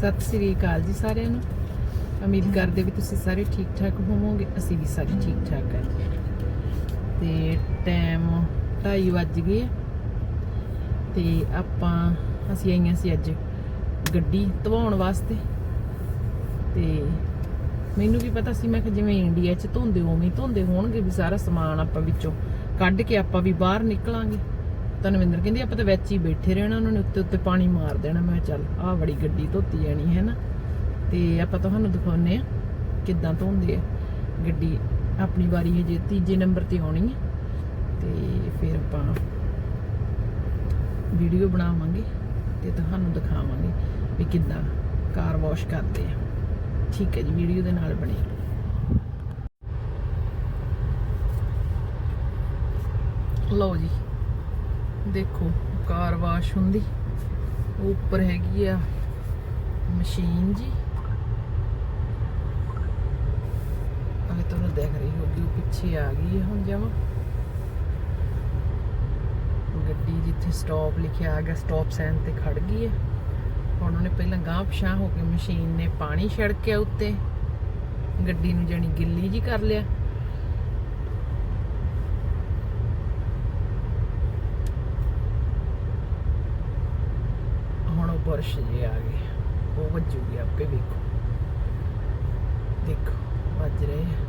ਸਤਿ ਸ੍ਰੀ ਅਕਾਲ ਜੀ ਸਾਰਿਆਂ ਨੂੰ। ਉਮੀਦ ਕਰਦੇ ਵੀ ਤੁਸੀਂ ਸਾਰੇ ਠੀਕ ਠਾਕ ਹੋਵੋਗੇ, ਅਸੀਂ ਵੀ ਸਾਰੇ ਠੀਕ ਠਾਕ ਹਾਂ ਜੀ। ਤੇ ਟਾਈਮ 2:30 ਵੱਜ ਗਏ ਆ। ਤੇ ਆਪਾਂ, ਅਸੀਂ ਆਈਆਂ ਸੀ ਅੱਜ ਗੱਡੀ ਧਵਾਉਣ ਵਾਸਤੇ। ਤੇ ਮੈਨੂੰ ਵੀ ਪਤਾ ਸੀ, ਮੈਂ ਕਿ ਜਿਵੇਂ ਇੰਡੀਆ 'ਚ ਧੋਂਦੇ ਉਵੇਂ ਧੋਂਦੇ ਹੋਣਗੇ ਵੀ ਸਾਰਾ ਸਮਾਨ ਆਪਾਂ ਵਿੱਚੋਂ ਕੱਢ ਕੇ ਆਪਾਂ ਵੀ ਬਾਹਰ ਨਿਕਲਾਂਗੇ। ਤਨਵਿੰਦਰ ਕਹਿੰਦੀ, ਆਪਾਂ ਤਾਂ ਵਿੱਚ ਹੀ ਬੈਠੇ ਰਹਿਣਾ, ਉਹਨਾਂ ਨੇ ਉੱਤੇ ਉੱਤੇ ਪਾਣੀ ਮਾਰ ਦੇਣਾ। ਮੈਂ ਚੱਲ, ਆਹ ਬੜੀ ਗੱਡੀ ਧੋਤੀ ਜਾਣੀ ਹੈ ਨਾ। ਤੇ ਆਪਾਂ ਤੁਹਾਨੂੰ ਦਿਖਾਉਨੇ ਆ ਕਿੱਦਾਂ ਧੋਂਦੇ ਆ। ਗੱਡੀ ਆਪਣੀ ਵਾਰੀ ਹਜੇ ਤੀਜੇ ਨੰਬਰ ਤੇ ਆਉਣੀ ਹੈ। ਤੇ ਫਿਰ ਆਪਾਂ ਵੀਡੀਓ ਬਣਾਵਾਂਗੇ ਤੇ ਤੁਹਾਨੂੰ ਦਿਖਾਵਾਂਗੇ ਵੀ ਕਿੱਦਾਂ ਕਾਰ ਵਾਸ਼ ਕਰਦੇ ਆ। ਠੀਕ ਹੈ ਜੀ, ਵੀਡੀਓ ਦੇ ਨਾਲ ਬਣੇ ਲਓ ਜੀ। ਦੇਖੋ, ਕਾਰ ਵਾਸ਼ ਹੁੰਦੀ। ਉਹ ਉੱਪਰ ਹੈਗੀ ਆ ਮਸ਼ੀਨ ਜੀ। ਅਗੇ ਤੁਹਾਨੂੰ ਦੇਖ ਰਹੀ ਹੋਗੀ ਉਹ ਪਿੱਛੇ ਆ ਗਈ ਹੈ ਹੁਣ ਜਮਾ। ਗੱਡੀ ਜਿੱਥੇ ਸਟਾਪ ਲਿਖਿਆ ਆ ਗਿਆ ਸਟਾਪ ਸਾਈਨ ਤੇ ਖੜ ਗਈ ਹੈ ਹੁਣ ਉਹਨੇ ਪਹਿਲਾਂ ਗਾਂਹ ਪਛਾਂ ਹੋ ਕੇ ਮਸ਼ੀਨ ਨੇ ਪਾਣੀ ਛਿੜਕਿਆ ਉੱਤੇ। ਗੱਡੀ ਨੂੰ ਜਾਨੀ ਗਿੱਲੀ ਜੀ ਕਰ ਲਿਆ। ਹੁਣ ਜੇ ਆ ਗਏ। ਉਹ ਵੱਜੂਗੀ ਆਪੇ ਵੇਖੋ। ਦੇਖੋ ਵੱਜ ਰਹੇ ਆ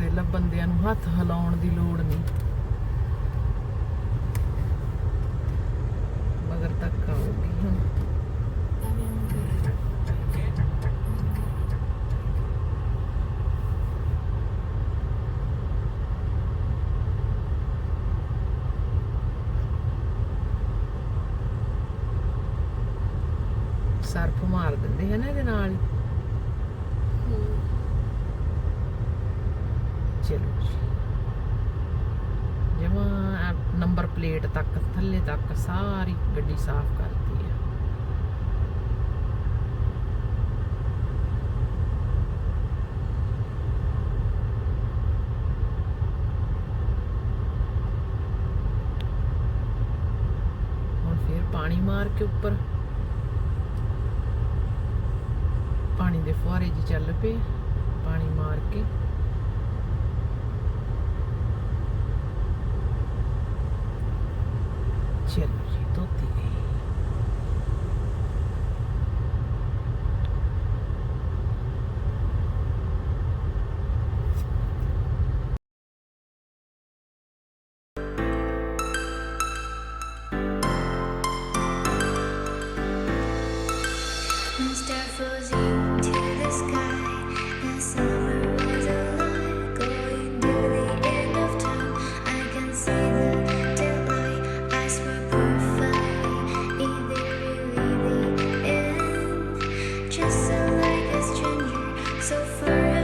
ਵੇਲਾ ਬੰਦਿਆਂ ਨੂੰ ਹੱਥ ਹਿਲਾਉਣ ਦੀ ਲੋੜ ਨਹੀਂ। ਮਗਰ ਤੱਕ ਆਉਗੀ ਹੁਣ। ਸਰਫ ਮਾਰ ਦਿੰਦੇ ਹੈ ਇਹਦੇ ਨਾਲ ਹੀ ਚਲੋ ਜੀ ਜਮਾ ਨੰਬਰ ਪਲੇਟ ਤੱਕ, ਥੱਲੇ ਤੱਕ ਸਾਰੀ ਗੱਡੀ ਸਾਫ਼ ਕਰਤੀ ਹੈ ਹੁਣ ਫਿਰ ਪਾਣੀ ਮਾਰ ਕੇ ਉੱਪਰ। ਪਾਣੀ ਦੇ ਫੁਹਾਰੇ ਜੀ ਚੱਲ ਪਏ, ਪਾਣੀ ਮਾਰ ਕੇ। ਚਲੋ ਜੀ ਧੋਤੀ forever.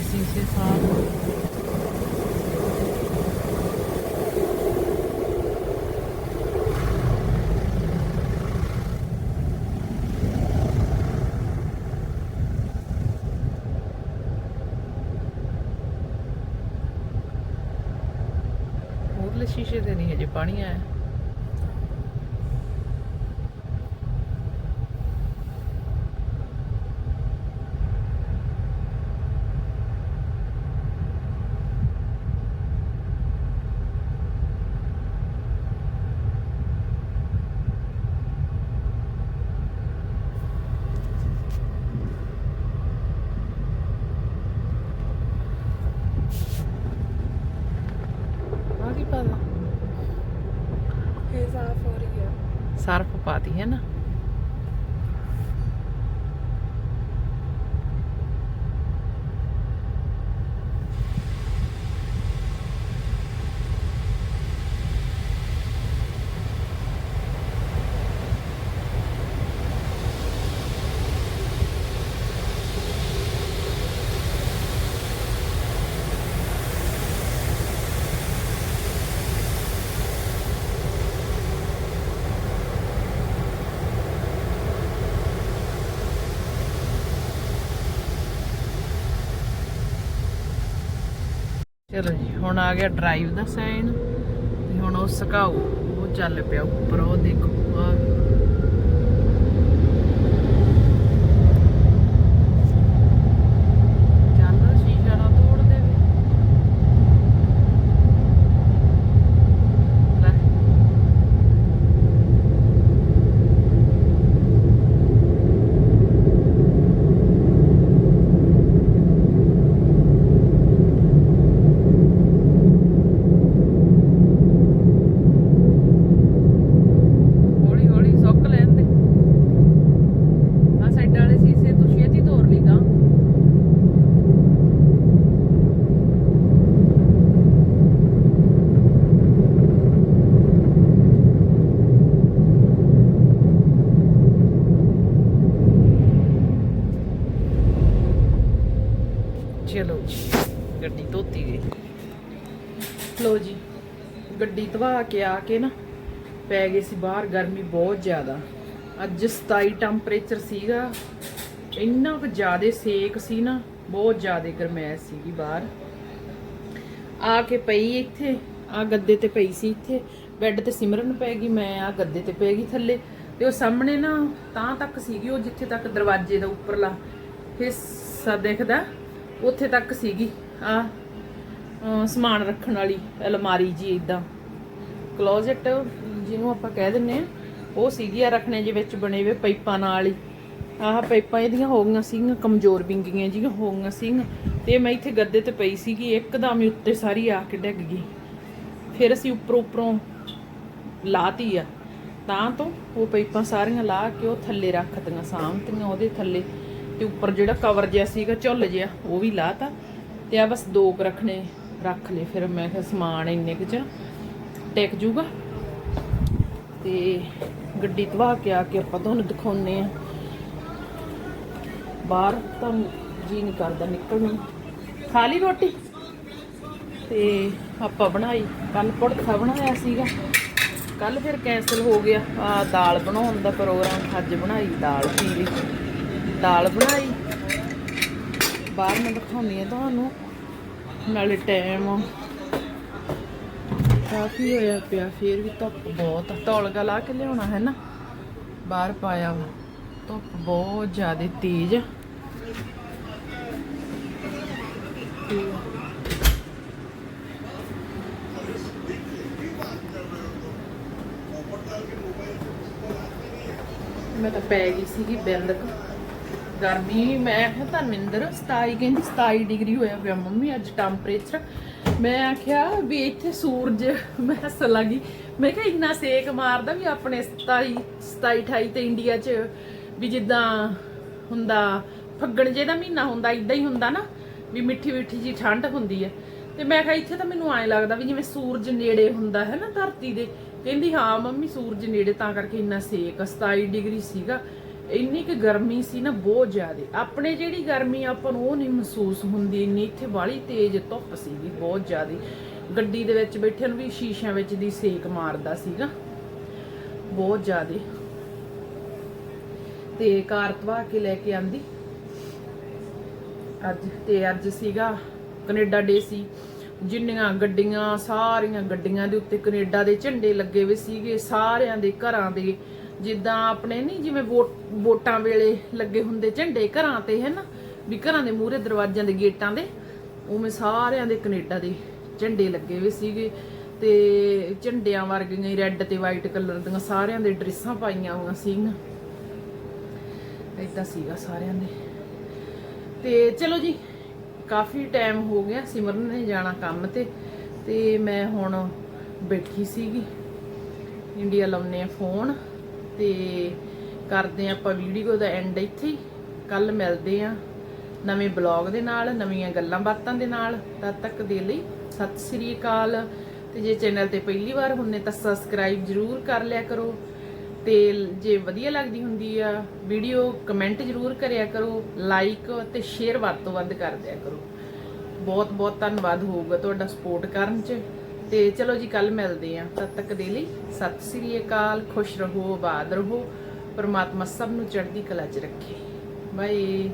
ये शीशे साफ़ शीशे से नहीं है जो पानी आया। ਆ ਕੀ ਪਤਾ ਇਹ ਸਾਫ਼ ਸਰਫ ਪਾਤੀ ਹੈ ਨਾ? ਚਲੋ ਜੀ, ਹੁਣ ਆ ਗਿਆ ਡਰਾਈਵ ਦਾ ਸਾਈਨ ਤੇ ਹੁਣ ਉਹ ਸੁਕਾਓ, ਉਹ ਚੱਲ ਪਿਆ ਉੱਪਰ, ਉਹ ਦੇਖੋ ਆ ਚੱਲ ਸ਼ੀਸ਼ਾ ਨਾ ਤੋੜ ਦੇਵੇ ਲੈ ਹੌਲੀ ਹੌਲੀ ਸੁੱਕ ਲੈਣ ਦੇ ਆ ਸਾਈਡ ਵਾਲੇ ਸੀਸੇ ਤੂੰ ਛੇਤੀ ਤੋੜ ਲਈ ਗਾ ਚਲੋ ਜੀ ਗੱਡੀ ਧੋਤੀ ਗਈ ਲੋ ਜੀ ਗੱਡੀ ਧਵਾ ਕੇ ਆ ਕੇ ਨਾ ਪੈ ਗਏ ਸੀ ਬਾਹਰ, ਗਰਮੀ ਬਹੁਤ ਜ਼ਿਆਦਾ। ਅੱਜ 27 ਟੈਂਪਰੇਚਰ ਸੀਗਾ। ਇੰਨਾ ਕੁ ਜ਼ਿਆਦਾ ਸੇਕ ਸੀ ਨਾ, ਬਹੁਤ ਜ਼ਿਆਦਾ ਗਰਮੈਸ਼ ਸੀਗੀ ਬਾਹਰ। ਆ ਕੇ ਪਈ ਇੱਥੇ, ਆ ਗੱਦੇ ਤੇ ਪਈ ਸੀ ਇੱਥੇ। ਬੈੱਡ ਤੇ ਸਿਮਰਨ ਪੈ ਗਈ, ਮੈਂ ਆ ਗੱਦੇ ਤੇ ਪੈ ਗਈ ਥੱਲੇ। ਤੇ ਉਹ ਸਾਹਮਣੇ ਨਾ, ਤਾਂ ਤੱਕ ਸੀਗੀ ਉਹ ਜਿੱਥੇ ਤੱਕ ਦਰਵਾਜ਼ੇ ਦਾ ਉੱਪਰਲਾ ਹਿੱਸਾ ਦਿਖਦਾ, ਉੱਥੇ ਤੱਕ ਸੀਗੀ। ਆ ਸਮਾਨ ਰੱਖਣ ਵਾਲੀ ਅਲਮਾਰੀ ਜੀ ਇਦਾਂ। ਕਲੋਜ਼ਟ ਜਿਹਨੂੰ ਆਪਾਂ ਕਹਿ ਦਿੰਨੇ ਆ ਉਹ ਸੀਗੀ ਆ ਰੱਖਣੇ ਦੇ ਵਿੱਚ ਬਣੇ ਹੋਏ ਪਾਈਪਾਂ ਨਾਲ ਹੀ। ਆਹ ਪਾਈਪਾਂ ਇਹਦੀਆਂ ਹੋ ਗਈਆਂ ਸੀਗੀਆਂ, ਕਮਜ਼ੋਰ ਵਿੰਗੀਆਂ ਜਿਹੀਆਂ ਹੋ ਗਈਆਂ ਸੀਗੀਆਂ। ਤੇ ਮੈਂ ਇੱਥੇ ਗੱਦੇ ਤੇ ਪਈ ਸੀਗੀ, ਇੱਕਦਮ ਹੀ ਉੱਤੇ ਸਾਰੀ ਆ ਕੇ ਡਿੱਗ ਗਈ। ਫਿਰ ਅਸੀਂ ਉੱਪਰੋਂ ਉੱਪਰੋਂ ਲਾਤੀ ਆ। ਤਾਂ ਤੋਂ ਉਹ ਪਾਈਪਾਂ ਸਾਰੀਆਂ ਲਾ ਕੇ ਉਹ ਥੱਲੇ ਰੱਖਤੀਆਂ ਸਾਂਭਤੀਆਂ ਉਹਦੇ ਥੱਲੇ। ਤੇ ਉੱਪਰ ਜਿਹੜਾ ਕਵਰ ਜਿਹਾ ਸੀਗਾ, ਝੁੱਲ ਜਿਹਾ, ਉਹ ਵੀ ਲਾਤਾ। ਤੇ ਆ ਬਸ ਦੋ ਕੁ ਰੱਖਣੇ ਰੱਖ ਲਏ। ਫਿਰ ਮੈਂ ਕਿਹਾ ਸਮਾਨ ਇੰਨੇ ਕੁ ਚ ਟਿਕ ਜੂਗਾ। ਤੇ ਗੱਡੀ ਧਵਾ ਕੇ ਆ ਕੇ ਆਪਾਂ ਤੁਹਾਨੂੰ ਦਿਖਾਉਨੇ ਆ ਬਾਹਰ ਤਾਂ ਜੀ ਨਹੀਂ ਕਰਦਾ ਨਿਕਲਣ। ਨੂੰ ਖਾ ਲਈ ਰੋਟੀ? ਤੇ ਆਪਾਂ ਬਣਾਈ। ਕੱਲ ਪੁੜਖਾ ਬਣਾਇਆ ਸੀਗਾ। ਕੱਲ ਫਿਰ ਕੈਨਸਲ ਹੋ ਗਿਆ। ਆ ਦਾਲ ਬਣਾਉਣ ਦਾ ਪ੍ਰੋਗਰਾਮ ਅੱਜ ਬਣਾਈ, ਦਾਲ ਪੀਲੀ ਦਾਲ ਬਣਾਈ। ਬਾਹਰ ਮੈਂ ਦਿਖਾਉਣੀ ਆ ਤੁਹਾਨੂੰ। ਨਾਲੇ ਟਾਈਮ ਕਾਫੀ ਹੋਇਆ ਪਿਆ? ਫੇਰ ਵੀ ਧੁੱਪ ਬਹੁਤ ਤੌਲਗਾ ਲਾ ਕੇ ਲਿਆਉਣਾ ਹੈ ਨਾ? ਬਾਹਰ ਪਾਇਆ ਵਾ। ਧੁੱਪ ਬਹੁਤ ਜ਼ਿਆਦਾ ਤੇਜ਼ ਮੈਂ ਤਾਂ ਪੈ ਗਈ ਸੀਗੀ ਬਿੰਦਕ। ਗਰਮੀ, ਮੈਂ ਕਿਹਾ ਧਰਮਿੰਦਰ 27 ਕਹਿੰਦੀ 27 ਡਿਗਰੀ ਹੋਇਆ ਪਿਆ ਮੰਮੀ, ਅੱਜ ਟੈਂਪਰੇਚਰ ਮੈਂ ਆਖਿਆ ਵੀ ਇੱਥੇ ਸੂਰਜ ਮੈਂ ਹੱਸਣ ਲੱਗੀ ਮੈਂ ਕਿਹਾ ਇੰਨਾ ਸੇਕ ਮਾਰਦਾ ਵੀ ਆਪਣੇ 27 27 28 ਤੇ ਇੰਡੀਆ 'ਚ ਵੀ ਜਿੱਦਾਂ ਹੁੰਦਾ ਫੱਗਣ ਜੇ ਦਾ ਮਹੀਨਾ ਹੁੰਦਾ ਇਦਾਂ ਹੀ ਹੁੰਦਾ ਨਾ ਵੀ ਮਿੱਠੀ ਮਿੱਠੀ ਜੀ ਠੰਡ ਹੁੰਦੀ ਹੈ ਤੇ ਮੈਂ ਕਿਹਾ ਇੱਥੇ ਤਾਂ ਮੈਨੂੰ ਐਂ ਲੱਗਦਾ ਵੀ ਜਿਵੇਂ ਸੂਰਜ ਨੇੜੇ ਹੁੰਦਾ ਹੈ ਨਾ ਧਰਤੀ ਦੇ ਕਹਿੰਦੀ ਹਾਂ ਮੰਮੀ ਸੂਰਜ ਨੇੜੇ ਤਾਂ ਕਰਕੇ ਇੰਨਾ ਸੇਕ ਆ, 27 ਡਿਗਰੀ ਸੀਗਾ। ਇੰਨੀ ਕਿ ਗਰਮੀ ਸੀ ਨਾ, ਬਹੁਤ ਜ਼ਿਆਦੇ। ਆਪਣੇ ਜਿਹੜੀ ਗਰਮੀ ਆਪਾਂ ਨੂੰ ਉਹ ਨਹੀਂ ਮਹਿਸੂਸ ਹੁੰਦੀ, ਇੰਨੀ ਇੱਥੇ ਬਾਹਲੀ ਤੇਜ਼ ਧੁੱਪ ਸੀਗੀ, ਬਹੁਤ ਜ਼ਿਆਦੀ। ਗੱਡੀ ਦੇ ਵਿੱਚ ਬੈਠੇ ਨੂੰ ਵੀ ਸ਼ੀਸ਼ਿਆਂ ਵਿੱਚ ਦੀ ਸੇਕ ਮਾਰਦਾ ਸੀਗਾ, ਬਹੁਤ ਜ਼ਿਆਦੇ। ਤੇ ਕਾਰ ਧਵਾ ਕੇ ਲੈ ਕੇ ਆਂਦੀ। ਅੱਜ ਤੇ ਅੱਜ ਸੀਗਾ ਕੈਨੇਡਾ ਡੇ ਸੀ। ਜਿੰਨੀਆਂ ਗੱਡੀਆਂ, ਸਾਰੀਆਂ ਗੱਡੀਆਂ ਦੇ ਉੱਤੇ ਕੈਨੇਡਾ ਦੇ ਝੰਡੇ ਲੱਗੇ ਹੋਏ ਸੀਗੇ, ਸਾਰਿਆਂ ਦੇ ਘਰਾਂ ਦੇ ਜਿੱਦਾਂ ਆਪਣੇ ਨਹੀਂ ਜਿਵੇਂ ਵੋਟ- ਵੋਟਾਂ ਵੇਲੇ ਲੱਗੇ ਹੁੰਦੇ ਝੰਡੇ ਘਰਾਂ ਤੇ ਹੈ ਨਾ ਵੀ ਘਰਾਂ ਦੇ ਮੂਹਰੇ ਦਰਵਾਜ਼ਿਆਂ ਦੇ ਗੇਟਾਂ ਦੇ, ਉਵੇਂ ਸਾਰਿਆਂ ਦੇ ਕੈਨੇਡਾ ਦੇ ਝੰਡੇ ਲੱਗੇ ਹੋਏ ਸੀਗੇ ਤੇ ਝੰਡਿਆਂ ਵਰਗੀਆਂ ਰੈੱਡ ਤੇ ਵਾਈਟ ਕਲਰ ਦੀਆਂ ਸਾਰਿਆਂ ਦੇ ਡਰੈਸਾਂ ਪਾਈਆਂ ਹੋਈਆਂ ਸੀਗੀਆਂ। ਏਦਾਂ ਸੀਗਾ ਸਾਰਿਆਂ ਦੇ। ਤੇ ਚਲੋ ਜੀ, ਕਾਫੀ ਟਾਈਮ ਹੋ ਗਿਆ ਸਿਮਰਨ ਨੇ ਜਾਣਾ ਕੰਮ ਤੇ ਤੇ ਮੈਂ ਹੁਣ ਬੈਠੀ ਸੀਗੀ। ਇੰਡੀਆ ਲਾਉਨੇ ਆ ਫੋਨ। ਤੇ ਕਰਦੇ ਆ ਆਪਾਂ ਵੀਡੀਓ ਦਾ ਐਂਡ ਇੱਥੇ ਕੱਲ ਮਿਲਦੇ ਆ ਨਵੇਂ ਬਲੌਗ ਦੇ ਨਾਲ, ਨਵੀਆਂ ਗੱਲਾਂ ਬਾਤਾਂ ਦੇ ਨਾਲ। ਤਦ ਤੱਕ ਦੇ ਲਈ ਸਤਿ ਸ੍ਰੀ ਅਕਾਲ। ਤੇ ਜੇ ਚੈਨਲ ਤੇ ਪਹਿਲੀ ਵਾਰ ਹੁੰਨੇ ਤਾਂ ਸਬਸਕ੍ਰਾਈਬ ਜਰੂਰ ਕਰ ਲਿਆ ਕਰੋ। ਤੇ ਜੇ ਵਧੀਆ ਲੱਗਦੀ ਹੁੰਦੀ ਆ ਵੀਡੀਓ ਕਮੈਂਟ ਜਰੂਰ ਕਰਿਆ ਕਰੋ। ਲਾਈਕ ਤੇ ਸ਼ੇਅਰ ਵੱਧ ਤੋਂ ਵੱਧ ਕਰ ਦਿਆ ਕਰੋ। ਬਹੁਤ ਬਹੁਤ ਧੰਨਵਾਦ ਹੋਊਗਾ ਤੁਹਾਡਾ ਸਪੋਰਟ ਕਰਨ ਚ। ਤੇ ਚਲੋ ਜੀ ਕੱਲ ਮਿਲਦੇ ਆ ਤਦ ਤੱਕ ਦੇ ਲਈ ਸਤਿ ਸ੍ਰੀ ਅਕਾਲ, ਖੁਸ਼ ਰਹੋ, ਆਬਾਦ ਰਹੋ, ਪਰਮਾਤਮਾ ਸਭ ਨੂੰ ਚੜ੍ਹਦੀ ਕਲਾ ਚ ਰੱਖੇ। ਬਾਏ